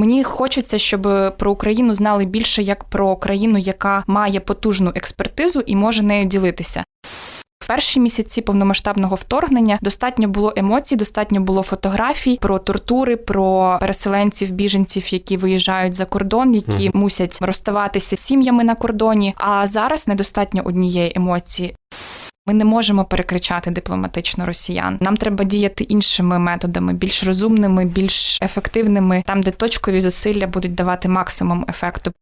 Мені хочеться, щоб про Україну знали більше як про країну, яка має потужну експертизу і може нею ділитися. В перші місяці повномасштабного вторгнення достатньо було емоцій, достатньо було фотографій про тортури, про переселенців, біженців, які виїжджають за кордон, які Мгм. мусять розставатися з сім'ями на кордоні. А зараз недостатньо однієї емоції. Ми не можемо перекричати дипломатично росіян. Нам треба діяти іншими методами, більш розумними, більш ефективними, там, де точкові зусилля будуть давати максимум ефекту.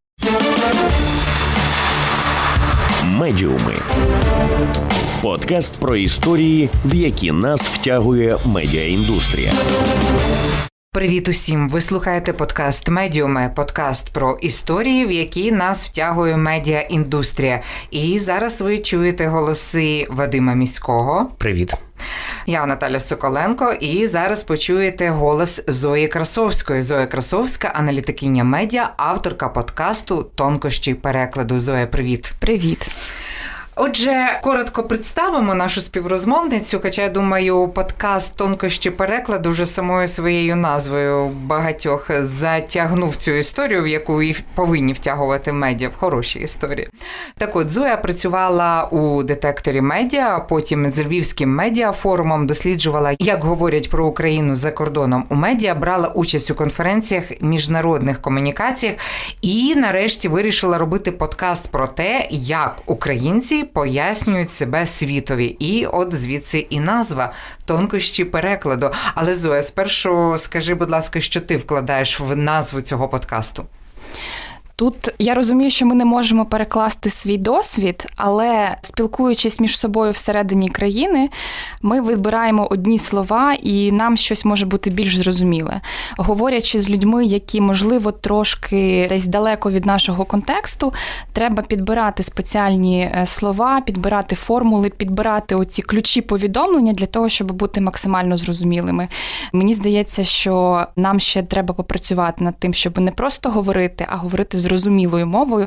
Медіуми. Подкаст про історії, в які нас втягує медіаіндустрія. Привіт усім! Ви слухаєте подкаст Медіуме, подкаст про історії, в які нас втягує медіаіндустрія. І зараз ви чуєте голоси Вадима Міського. Привіт. Я Наталя Соколенко, і зараз почуєте голос Зої Красовської. Зоя Красовська, аналітикиня медіа, авторка подкасту Тонкощі перекладу. Зоя, привіт. Привіт! Отже, коротко представимо нашу співрозмовницю. Хоча я думаю, подкаст тонкощі перекладу вже самою своєю назвою багатьох затягнув цю історію, в яку і повинні втягувати медіа в хороші історії. Так от Зоя працювала у детекторі медіа, потім з Львівським медіафорумом досліджувала, як говорять про Україну за кордоном у медіа, брала участь у конференціях, міжнародних комунікаціях і нарешті вирішила робити подкаст про те, як українці пояснюють себе світові. І от звідси і назва тонкощі перекладу. Але Зоя, спершу скажи, будь ласка, що ти вкладаєш в назву цього подкасту? Тут я розумію, що ми не можемо перекласти свій досвід, але спілкуючись між собою всередині країни, ми вибираємо одні слова, і нам щось може бути більш зрозуміле. Говорячи з людьми, які, можливо, трошки десь далеко від нашого контексту, треба підбирати спеціальні е, слова, підбирати формули, підбирати оці ключі повідомлення для того, щоб бути максимально зрозумілими. Мені здається, що нам ще треба попрацювати над тим, щоб не просто говорити, а говорити зрозумілою мовою.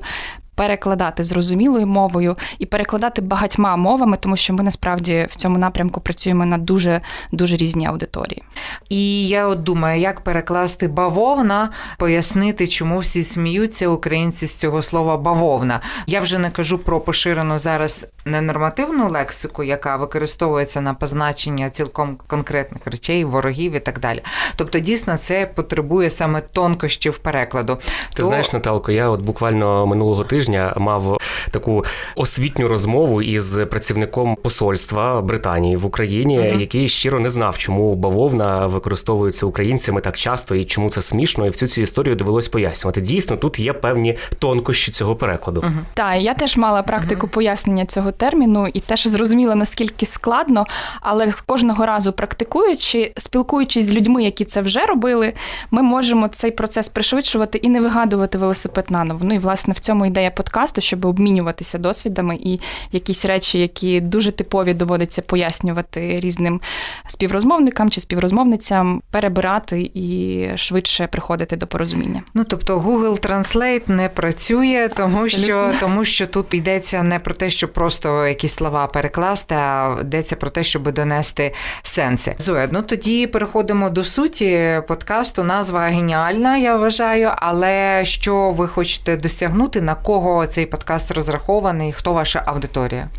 Перекладати зрозумілою мовою і перекладати багатьма мовами, тому що ми насправді в цьому напрямку працюємо на дуже дуже різні аудиторії. І я от думаю, як перекласти бавовна, пояснити, чому всі сміються українці з цього слова бавовна. Я вже не кажу про поширену зараз ненормативну лексику, яка використовується на позначення цілком конкретних речей, ворогів і так далі. Тобто, дійсно, це потребує саме тонкощів перекладу. Ти знаєш, Наталко, я от буквально минулого тижня мав таку освітню розмову із працівником посольства Британії в Україні, Мгм. який щиро не знав, чому бавовна використовується українцями так часто і чому це смішно. І всю цю історію довелось пояснювати. Дійсно, тут є певні тонкощі цього перекладу. Мгм. Так, я теж мала практику пояснення цього терміну і теж зрозуміла, наскільки складно, але кожного разу практикуючи, спілкуючись з людьми, які це вже робили, ми можемо цей процес пришвидшувати і не вигадувати велосипед наново. Ну і власне в цьому ідея подкасту, щоб обмінюватися досвідами і якісь речі, які дуже типові доводиться пояснювати різним співрозмовникам чи співрозмовницям, перебирати і швидше приходити до порозуміння. Ну тобто Google Translate не працює, тому що, тому що тут йдеться не про те, щоб просто якісь слова перекласти, а йдеться про те, щоб донести сенси. Зоя, ну тоді переходимо до суті подкасту. Назва геніальна, я вважаю. Але що ви хочете досягнути? На кого цей подкаст розрахований? Хто ваша аудиторія?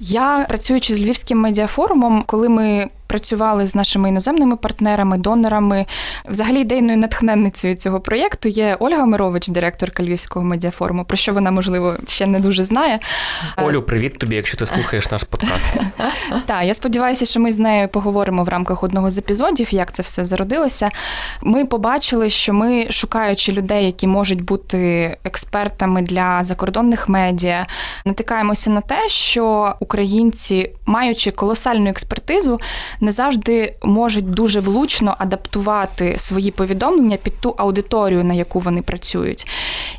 Я працюючи з Львівським медіафорумом, коли ми працювали з нашими іноземними партнерами, донорами, взагалі ідейною натхненницею цього проєкту є Ольга Мирович, директорка Львівського медіафоруму, про що вона, можливо, ще не дуже знає. Олю, привіт тобі, якщо ти слухаєш наш подкаст. Так, я сподіваюся, що ми з нею поговоримо в рамках одного з епізодів, як це все зародилося. Ми побачили, що ми, шукаючи людей, які можуть бути експертами для закордонних медіа, натикаємося на те, що українці, маючи колосальну експертизу, не завжди можуть дуже влучно адаптувати свої повідомлення під ту аудиторію, на яку вони працюють.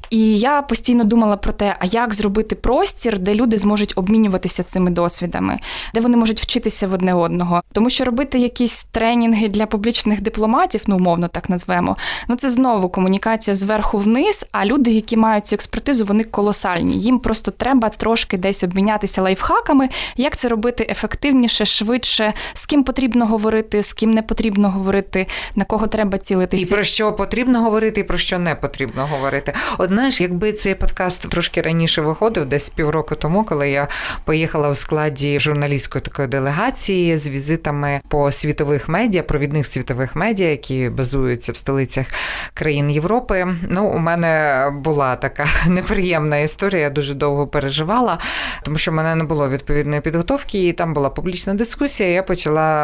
І я постійно думала про те, а як зробити простір, де люди зможуть обмінюватися цими досвідами, де вони можуть вчитися в одне одного. Тому що робити якісь тренінги для публічних дипломатів, ну умовно так назвемо, ну це знову комунікація зверху вниз. А люди, які мають цю експертизу, вони колосальні. Їм просто треба трошки десь обмінятися лайфхаками, як це робити ефективніше, швидше, з ким потрібно говорити, з ким не потрібно говорити, на кого треба цілитися. І про що потрібно говорити, і про що не потрібно говорити. От знаєш, якби цей подкаст трошки раніше виходив, десь півроку тому, коли я поїхала в складі журналістської такої делегації з візитами по світових медіа, провідних світових медіа, які базуються в столицях країн Європи. Ну, у мене була така неприємна історія. Я дуже довго переживала, тому що в мене не було відповідної підготовки, і там була публічна дискусія. Я почала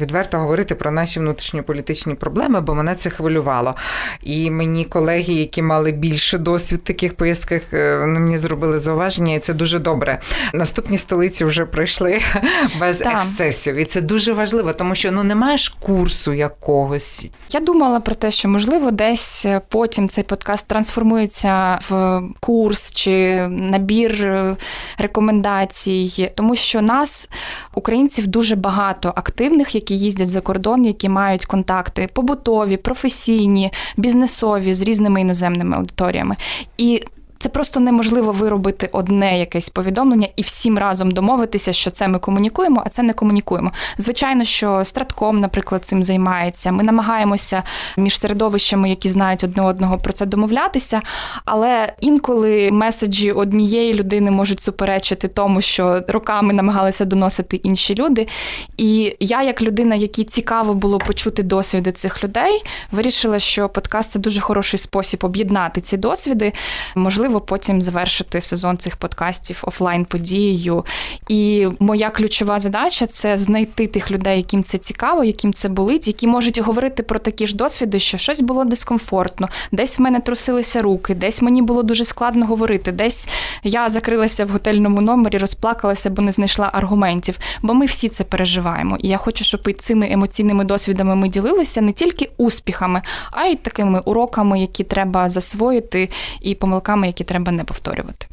відверто говорити про наші внутрішньополітичні проблеми, бо мене це хвилювало. І мені колеги, які мали більше досвід в таких поїздках, е, вони мені зробили зауваження, і це дуже добре. Наступні столиці вже пройшли без Так. ексцесів, і це дуже важливо, тому що ну немає ж курсу якогось. Я думала про те, що можливо десь потім цей подкаст трансформується в курс чи набір е, рекомендацій, тому що нас, українців, дуже багато активних, які їздять за кордон, які мають контакти побутові, професійні, бізнесові з різними іноземними аудиторіями. І це просто неможливо виробити одне якесь повідомлення і всім разом домовитися, що це ми комунікуємо, а це не комунікуємо. Звичайно, що Стратком, наприклад, цим займається. Ми намагаємося між середовищами, які знають одне одного, про це домовлятися. Але інколи меседжі однієї людини можуть суперечити тому, що роками намагалися доносити інші люди. І я, як людина, якій цікаво було почути досвіди цих людей, вирішила, що подкаст це дуже хороший спосіб об'єднати ці досвіди. Можливо, потім завершити сезон цих подкастів офлайн подією. І моя ключова задача це знайти тих людей, яким це цікаво, яким це болить, які можуть говорити про такі ж досвіди, що щось було дискомфортно, десь в мене трусилися руки, десь мені було дуже складно говорити, десь я закрилася в готельному номері, розплакалася, бо не знайшла аргументів. Бо ми всі це переживаємо. І я хочу, щоб і цими емоційними досвідами ми ділилися не тільки успіхами, а й такими уроками, які треба засвоїти, і помилками, які треба не повторювати.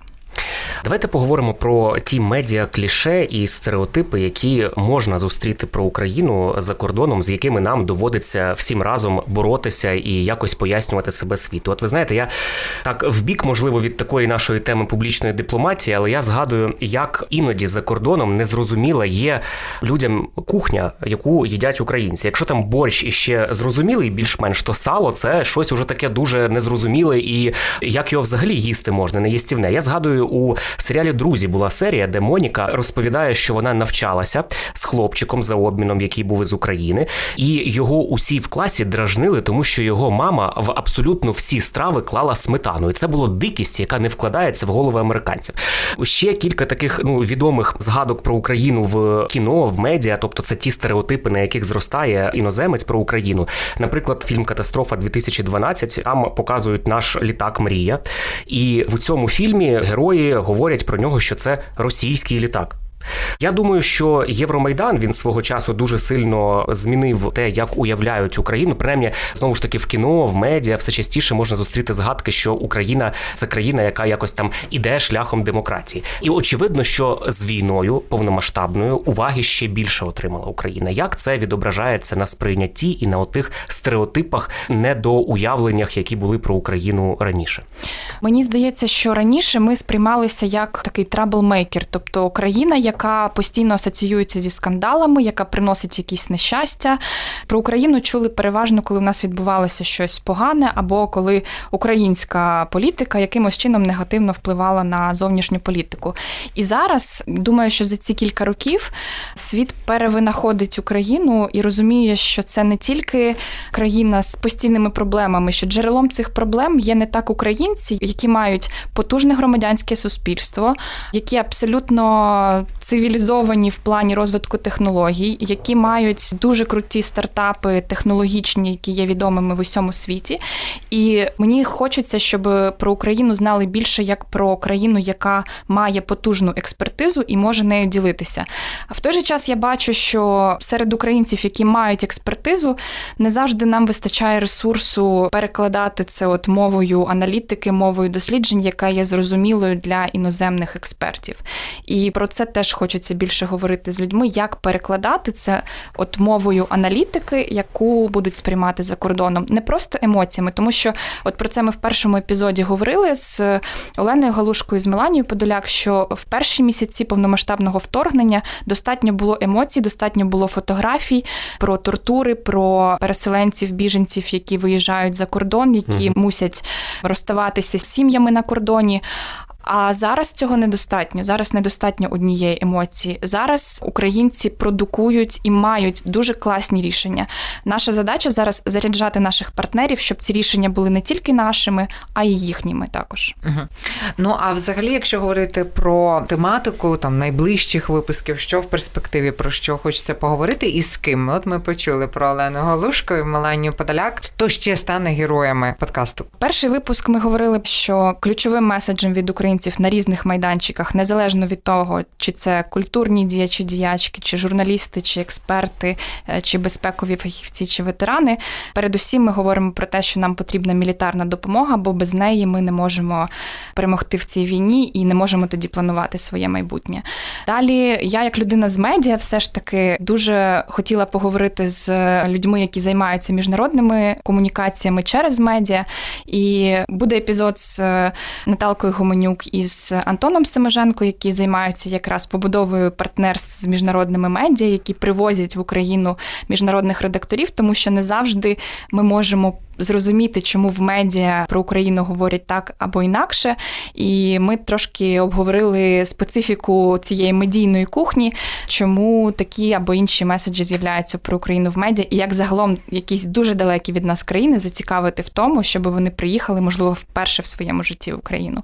Давайте поговоримо про ті медіа кліше і стереотипи, які можна зустріти про Україну за кордоном, з якими нам доводиться всім разом боротися і якось пояснювати себе світу. От ви знаєте, я так вбік, можливо, від такої нашої теми публічної дипломатії, але я згадую, як іноді за кордоном незрозуміла є людям кухня, яку їдять українці. Якщо там борщ іще зрозумілий, більш-менш то сало, це щось уже таке дуже незрозуміле, і як його взагалі їсти можна, не їстівне. Я згадую у серіалі Друзі була серія, де Моніка розповідає, що вона навчалася з хлопчиком за обміном, який був із України, і його усі в класі дражнили, тому що його мама в абсолютно всі страви клала сметану. І це було дикість, яка не вкладається в голови американців. Ще кілька таких ну відомих згадок про Україну в кіно, в медіа, тобто це ті стереотипи, на яких зростає іноземець про Україну. Наприклад, фільм Катастрофа 2012 там показують наш літак Мрія, і в цьому фільмі герої говорять про нього, що це російський літак. Я думаю, що Євромайдан він свого часу дуже сильно змінив те, як уявляють Україну. Принаймні, знову ж таки, в кіно, в медіа все частіше можна зустріти згадки, що Україна це країна, яка якось там іде шляхом демократії. І очевидно, що з війною повномасштабною уваги ще більше отримала Україна. Як це відображається на сприйнятті і на отих стереотипах, недоуявленнях, які були про Україну раніше? Мені здається, що раніше ми сприймалися як такий траблмейкер, тобто країна, яка постійно асоціюється зі скандалами, яка приносить якісь нещастя. Про Україну чули переважно, коли в нас відбувалося щось погане, або коли українська політика якимось чином негативно впливала на зовнішню політику. І зараз думаю, що за ці кілька років світ перевинаходить Україну і розуміє, що це не тільки країна з постійними проблемами, що джерелом цих проблем є не так українці, які мають потужне громадянське суспільство, які абсолютно цивілізовані в плані розвитку технологій, які мають дуже круті стартапи технологічні, які є відомими в усьому світі. І мені хочеться, щоб про Україну знали більше як про країну, яка має потужну експертизу і може нею ділитися. А в той же час я бачу, що серед українців, які мають експертизу, не завжди нам вистачає ресурсу перекладати це от мовою аналітики, мовою досліджень, яка є зрозумілою для іноземних експертів. І про це теж хочеться більше говорити з людьми, як перекладати це от мовою аналітики, яку будуть сприймати за кордоном, не просто емоціями, тому що от про це ми в першому епізоді говорили з Оленою Галушкою з Меланією Подоляк, що в перші місяці повномасштабного вторгнення достатньо було емоцій, достатньо було фотографій про тортури, про переселенців, біженців, які виїжджають за кордон, які Мгм. мусять розставатися з сім'ями на кордоні. А зараз цього недостатньо. Зараз недостатньо однієї емоції. Зараз українці продукують і мають дуже класні рішення. Наша задача зараз заряджати наших партнерів, щоб ці рішення були не тільки нашими, а й їхніми також. Мгм. Ну а взагалі, якщо говорити про тематику там найближчих випусків, що в перспективі про що хочеться поговорити і з ким? От ми почули про Олену Галушко і Меланію Подоляк. Хто ще стане героями подкасту? Перший випуск ми говорили, що ключовим меседжем від українців на різних майданчиках, незалежно від того, чи це культурні діячі діячки, чи журналісти, чи експерти, е, чи безпекові фахівці, чи ветерани. Передусім, ми говоримо про те, що нам потрібна мілітарна допомога, бо без неї ми не можемо перемогти в цій війні і не можемо тоді планувати своє майбутнє. Далі, я, як людина з медіа, все ж таки дуже хотіла поговорити з людьми, які займаються міжнародними комунікаціями через медіа. І буде епізод з е, Наталкою Гуменюк і з Антоном Семеженко, які займаються якраз побудовою партнерств з міжнародними медіа, які привозять в Україну міжнародних редакторів, тому що не завжди ми можемо. Зрозуміти, чому в медіа про Україну говорять так або інакше, і ми трошки обговорили специфіку цієї медійної кухні, чому такі або інші меседжі з'являються про Україну в медіа, і як загалом якісь дуже далекі від нас країни зацікавити в тому, щоб вони приїхали, можливо, вперше в своєму житті в Україну.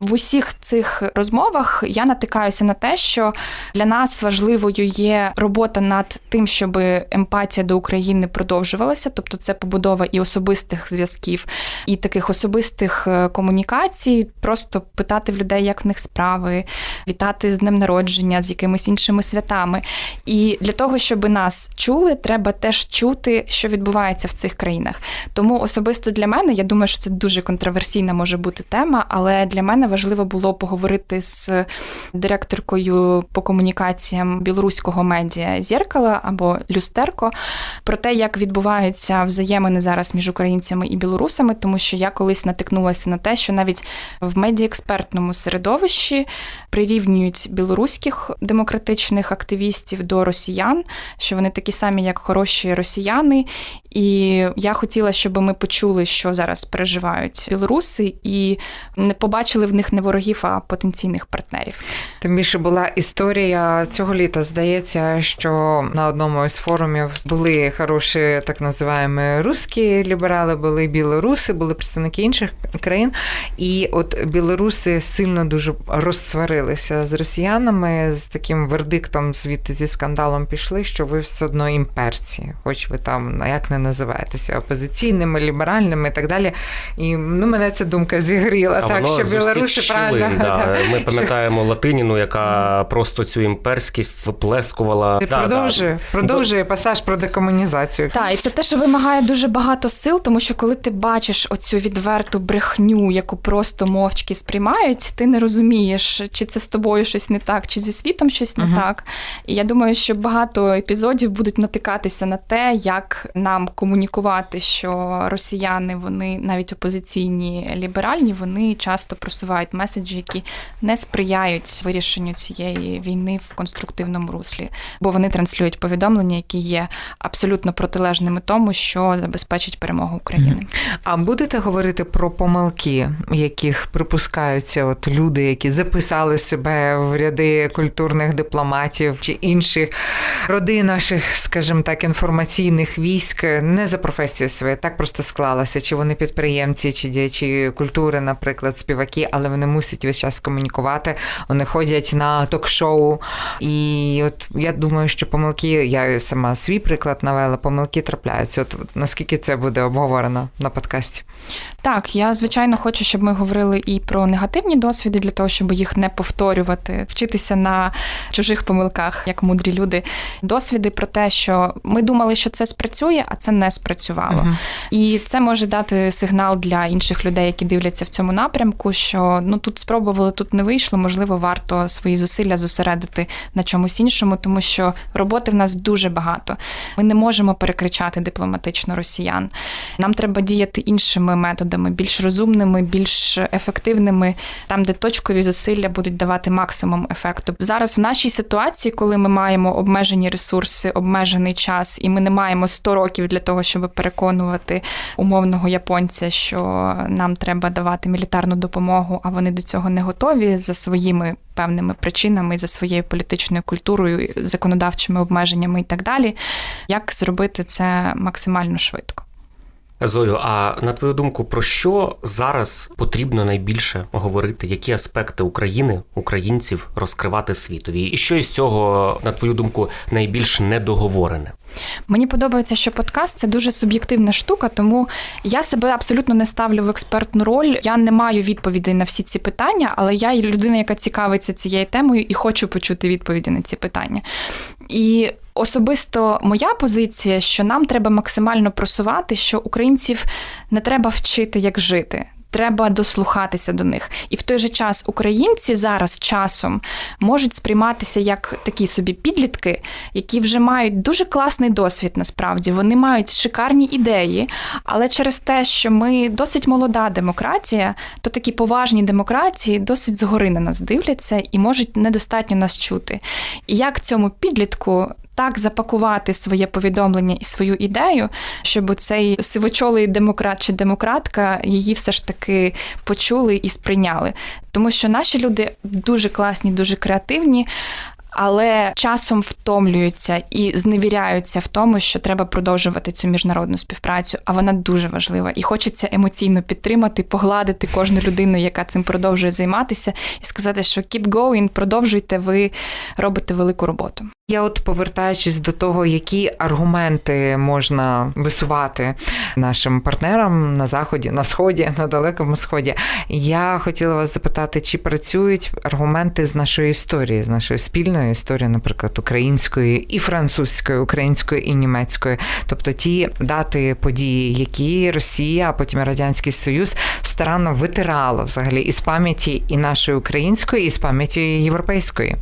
В усіх цих розмовах я натикаюся на те, що для нас важливою є робота над тим, щоб емпатія до України продовжувалася, тобто це побудова і особистих зв'язків, і таких особистих е, комунікацій, просто питати в людей, як в них справи, вітати з днем народження, з якимись іншими святами. І для того, щоб нас чули, треба теж чути, що відбувається в цих країнах. Тому особисто для мене, я думаю, що це дуже контроверсійна може бути тема, але для мене важливо було поговорити з директоркою по комунікаціям білоруського медіа Зєркала або Люстерко про те, як відбуваються взаємини зараз між українцями і білорусами, тому що я колись натикнулася на те, що навіть в медіаекспертному середовищі прирівнюють білоруських демократичних активістів до росіян, що вони такі самі, як хороші росіяни. І я хотіла, щоб ми почули, що зараз переживають білоруси, і не побачили в них не ворогів, а потенційних партнерів. Тим більше була історія цього літа. Здається, що на одному із форумів були хороші так називаємо русські ліберали, були білоруси, були представники інших країн. І от білоруси сильно дуже розсварилися з росіянами з таким вердиктом, звідти зі скандалом пішли, що ви все одно імперці, хоч ви там як не називаєтеся опозиційними, ліберальними і так далі. І ну мене ця думка зігріла. А так воно що білоруси щілин, правильно да. Ми пам'ятаємо Латиніну, яка просто цю імперськість виплескувала. Ти Да, да. продовжує, продовжує пасаж про декомунізацію. Так, і це те, що вимагає дуже багато сил, тому що коли ти бачиш оцю відверту брехню, яку просто мовчки сприймають, ти не розумієш, чи це з тобою щось не так, чи зі світом щось не Мгм. так. І я думаю, що багато епізодів будуть натикатися на те, як нам комунікувати, що росіяни, вони навіть опозиційні ліберальні, вони часто просувають меседжі, які не сприяють вирішенню цієї війни в конструктивному руслі, бо вони транслюють повідомлення, які є абсолютно протилежними тому, що забезпечить перемогу України. А будете говорити про помилки, яких припускаються от люди, які записали себе в ряди культурних дипломатів чи інших родин наших, скажімо так, інформаційних військ, не за професією своєю, так просто склалося, чи вони підприємці, чи діячі культури, наприклад, співаки, але вони мусять весь час комунікувати. Вони ходять на ток-шоу. І от я думаю, що помилки, я сама свій приклад навела, помилки трапляються. От наскільки це буде обговорено на подкасті. Так, я звичайно хочу, щоб ми говорили і про негативні досвіди для того, щоб їх не повторювати, вчитися на чужих помилках, як мудрі люди. Досвіди про те, що ми думали, що це спрацює, а це не спрацювало. Мгм. І це може дати сигнал для інших людей, які дивляться в цьому напрямку, що ну тут спробували, тут не вийшло. Можливо, варто свої зусилля зосередити на чомусь іншому, тому що роботи в нас дуже багато. Ми не можемо перекричати дипломатично росіян. Нам треба діяти іншими методами, більш розумними, більш ефективними, там, де точкові зусилля будуть давати максимум ефекту. Зараз в нашій ситуації, коли ми маємо обмежені ресурси, обмежений час, і ми не маємо 100 років для того, щоб переконувати умовного японця, що нам треба давати мілітарну допомогу, а вони до цього не готові за своїми певними причинами, за своєю політичною культурою, законодавчими обмеженнями і так далі. Як зробити це максимально швидко? Зою, а на твою думку, про що зараз потрібно найбільше говорити? Які аспекти України, українців розкривати світові? І що із цього, на твою думку, найбільш недоговорене? Мені подобається, що подкаст це дуже суб'єктивна штука, тому я себе абсолютно не ставлю в експертну роль. Я не маю відповідей на всі ці питання, але я людина, яка цікавиться цією темою і хочу почути відповіді на ці питання. І особисто моя позиція, що нам треба максимально просувати, що українців не треба вчити, як жити. Треба дослухатися до них, і в той же час українці зараз часом можуть сприйматися як такі собі підлітки, які вже мають дуже класний досвід. Насправді вони мають шикарні ідеї, але через те, що ми досить молода демократія, то такі поважні демократії досить згори на нас дивляться і можуть недостатньо нас чути. І як цьому підлітку так запакувати своє повідомлення і свою ідею, щоб цей сивочолий демократ чи демократка її все ж таки почули і сприйняли. Тому що наші люди дуже класні, дуже креативні. Але часом втомлюються і зневіряються в тому, що треба продовжувати цю міжнародну співпрацю, а вона дуже важлива. І хочеться емоційно підтримати, погладити кожну людину, яка цим продовжує займатися, і сказати, що keep going, продовжуйте, ви робите велику роботу. Я от повертаючись до того, які аргументи можна висувати нашим партнерам на заході, на сході, на далекому сході. Я хотіла вас запитати, чи працюють аргументи з нашої історії, з нашої спільної історії, наприклад, української і французької, української і німецької, тобто ті дати події, які Росія, а потім Радянський Союз старанно витирало взагалі із пам'яті і нашої української, і з пам'яті європейської.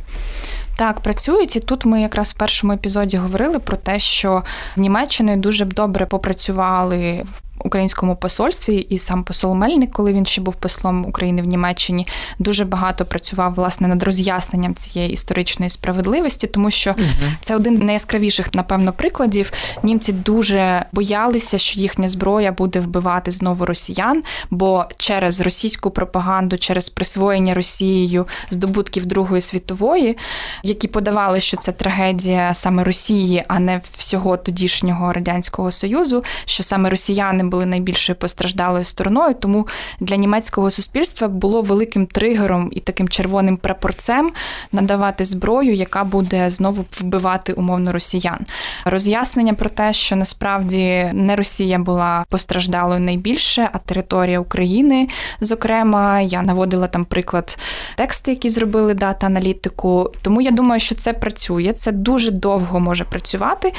Так, працюють, і тут ми якраз в першому епізоді говорили про те, що з Німеччиною дуже добре попрацювали в українському посольстві, і сам посол Мельник, коли він ще був послом України в Німеччині, дуже багато працював власне над роз'ясненням цієї історичної справедливості, тому що це один з найяскравіших, напевно, прикладів. Німці дуже боялися, що їхня зброя буде вбивати знову росіян, бо через російську пропаганду, через присвоєння Росією здобутків Другої світової, які подавали, що це трагедія саме Росії, а не всього тодішнього радянського союзу, що саме росіяни були найбільшою постраждалою стороною. Тому для німецького суспільства було великим тригером і таким червоним прапорцем надавати зброю, яка буде знову вбивати умовно росіян. Роз'яснення про те, що насправді не Росія була постраждалою найбільше, а територія України. Зокрема, я наводила там приклад тексти, які зробили дата-аналітику. Тому я думаю, що це працює. Це дуже довго може працювати.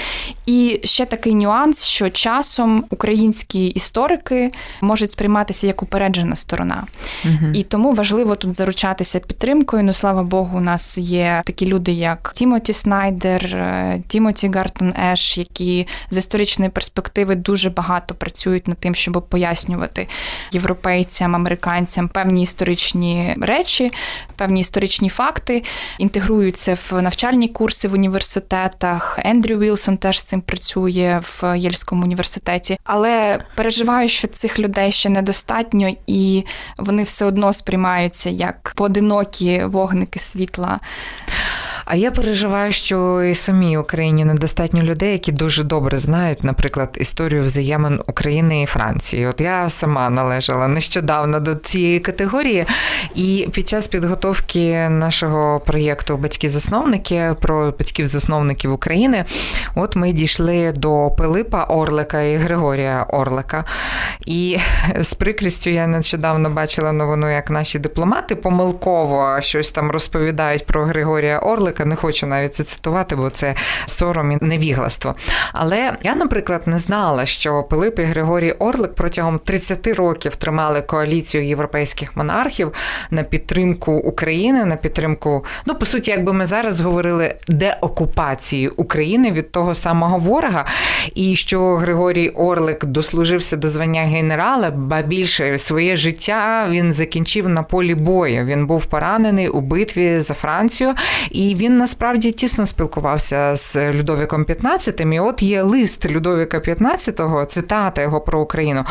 І ще такий нюанс, що часом українські історики можуть сприйматися як упереджена сторона. І тому важливо тут заручатися підтримкою. Ну, слава Богу, у нас є такі люди, як Тімоті Снайдер, е, Тімоті Гартон Еш, які з історичної перспективи дуже багато працюють над тим, щоб пояснювати європейцям, американцям певні історичні речі, певні історичні факти, інтегруються в навчальні курси в університетах. Ендрю Вілсон теж з цим працює в Єльському університеті. Але переживаю, що цих людей ще недостатньо, і вони все одно сприймаються як поодинокі вогники світла. А я переживаю, що і самій Україні недостатньо людей, які дуже добре знають, наприклад, історію взаємин України і Франції. От я сама належала нещодавно до цієї категорії, і під час підготовки нашого проєкту Батьки-засновники про батьків-засновників України, от ми дійшли до Пилипа Орлика і Григорія Орлика. І з прикрістю я нещодавно бачила новину, як наші дипломати помилково щось там розповідають про Григорія Орлика. Не хочу навіть це цитувати, бо це сором і невігластво. Але я, наприклад, не знала, що Пилип і Григорій Орлик протягом 30 років тримали коаліцію європейських монархів на підтримку України, на підтримку, ну по суті, якби ми зараз говорили, деокупації України від того самого ворога, і що Григорій Орлик дослужився до звання генерала, ба більше своє життя він закінчив на полі бою. Він був поранений у битві за Францію, і він насправді тісно спілкувався з Людовіком XV. І от є лист Людовіка XV, цитата його про Україну.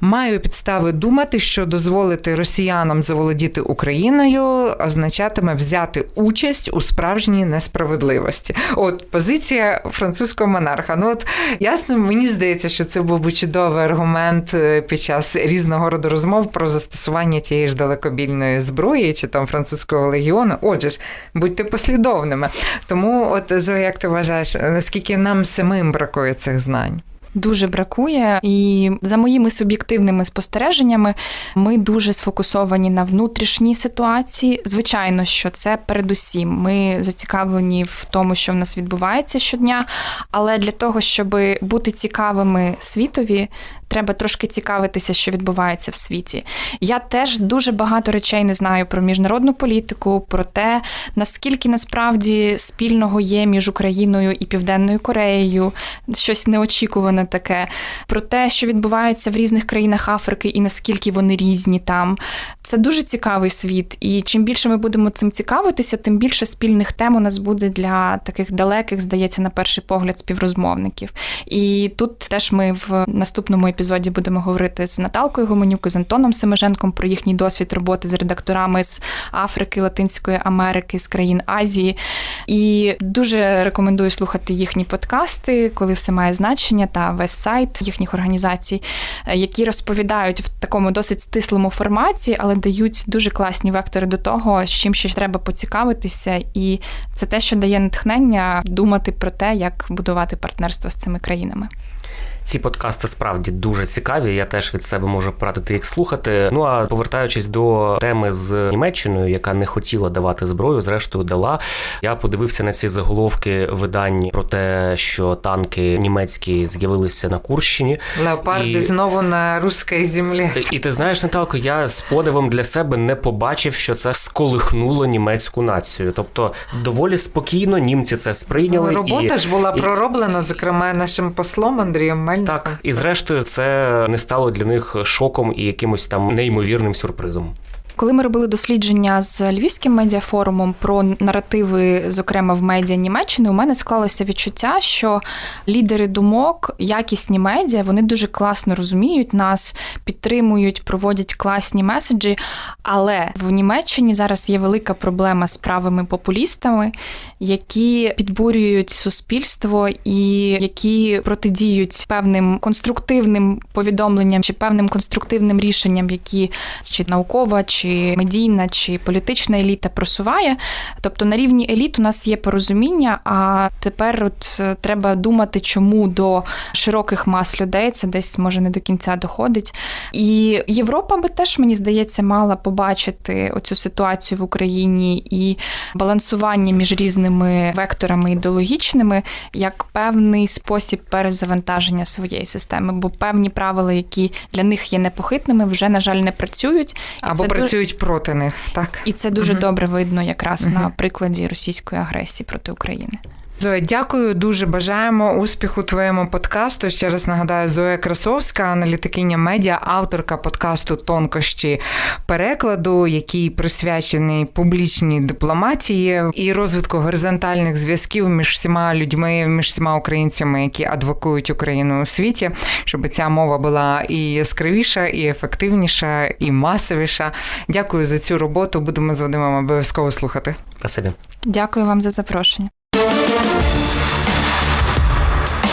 Маю підстави думати, що дозволити росіянам заволодіти Україною означатиме взяти участь у справжній несправедливості. От позиція французького монарха. Ну от ясно, мені здається, що це був би чудовий аргумент е, під час різного роду розмов про застосування тієї ж далекобільної зброї чи там французького легіону. Отже ж, будьте послідовними. Тому, от Зоя, як ти вважаєш, наскільки нам самим бракує цих знань? Дуже бракує, і за моїми суб'єктивними спостереженнями, ми дуже сфокусовані на внутрішній ситуації. Звичайно, що це передусім. Ми зацікавлені в тому, що в нас відбувається щодня. Але для того, щоб бути цікавими світові, треба трошки цікавитися, що відбувається в світі. Я теж дуже багато речей не знаю про міжнародну політику, про те, наскільки насправді спільного є між Україною і Південною Кореєю, щось неочікуване таке, про те, що відбувається в різних країнах Африки і наскільки вони різні там. Це дуже цікавий світ. І чим більше ми будемо цим цікавитися, тим більше спільних тем у нас буде для таких далеких, здається, на перший погляд, співрозмовників. І тут теж ми в наступному епізоді будемо говорити з Наталкою Гуменюк, з Антоном Семеженком про їхній досвід роботи з редакторами з Африки, Латинської Америки, з країн Азії. І дуже рекомендую слухати їхні подкасти, коли все має значення, та весь сайт їхніх організацій, е, які розповідають в такому досить стислому форматі, але дають дуже класні вектори до того, з чим ще треба поцікавитися, і це те, що дає натхнення думати про те, як будувати партнерство з цими країнами. Ці подкасти справді дуже цікаві. Я теж від себе можу порадити їх слухати. Ну а повертаючись до теми з Німеччиною, яка не хотіла давати зброю, зрештою дала. Я подивився на ці заголовки видань про те, що танки німецькі з'явилися на Курщині. Леопарди І- знову на руській землі. І ти знаєш, Наталко, я з подивом для себе не побачив, що це сколихнуло німецьку націю. Тобто, доволі спокійно німці це сприйняли. Робота і... ж була і- пророблена, зокрема, нашим послом Андрієм Мельником. Так, і зрештою, це не стало для них шоком і якимось там неймовірним сюрпризом. Коли ми робили дослідження з львівським медіафорумом про наративи, зокрема в медіа Німеччини, у мене склалося відчуття, що лідери думок, якісні медіа, вони дуже класно розуміють нас, підтримують, проводять класні меседжі. Але в Німеччині зараз є велика проблема з правими популістами, які підбурюють суспільство і які протидіють певним конструктивним повідомленням чи певним конструктивним рішенням, які чи наукова, чи медійна, чи політична еліта просуває. Тобто на рівні еліт у нас є порозуміння, а тепер от е, треба думати, чому до широких мас людей це десь може не до кінця доходить. І Європа би теж, мені здається, мала побачити оцю ситуацію в Україні і балансування між різними векторами ідеологічними як певний спосіб перезавантаження своєї системи, бо певні правила, які для них є непохитними, вже на жаль не працюють. Або дуже- працюють проти них, так? і це дуже угу. добре видно якраз угу. на прикладі російської агресії проти України. Зоя, дякую, дуже бажаємо успіху твоєму подкасту. Ще раз нагадаю, Зоя Красовська, аналітикиня медіа, авторка подкасту Тонкощі перекладу, який присвячений публічній дипломатії і розвитку горизонтальних зв'язків між всіма людьми, між всіма українцями, які адвокують Україну у світі, щоб ця мова була і яскравіша, і ефективніша, і масовіша. Дякую за цю роботу. Будемо з Вадимом обов'язково слухати. Спасибі. Дякую вам за запрошення.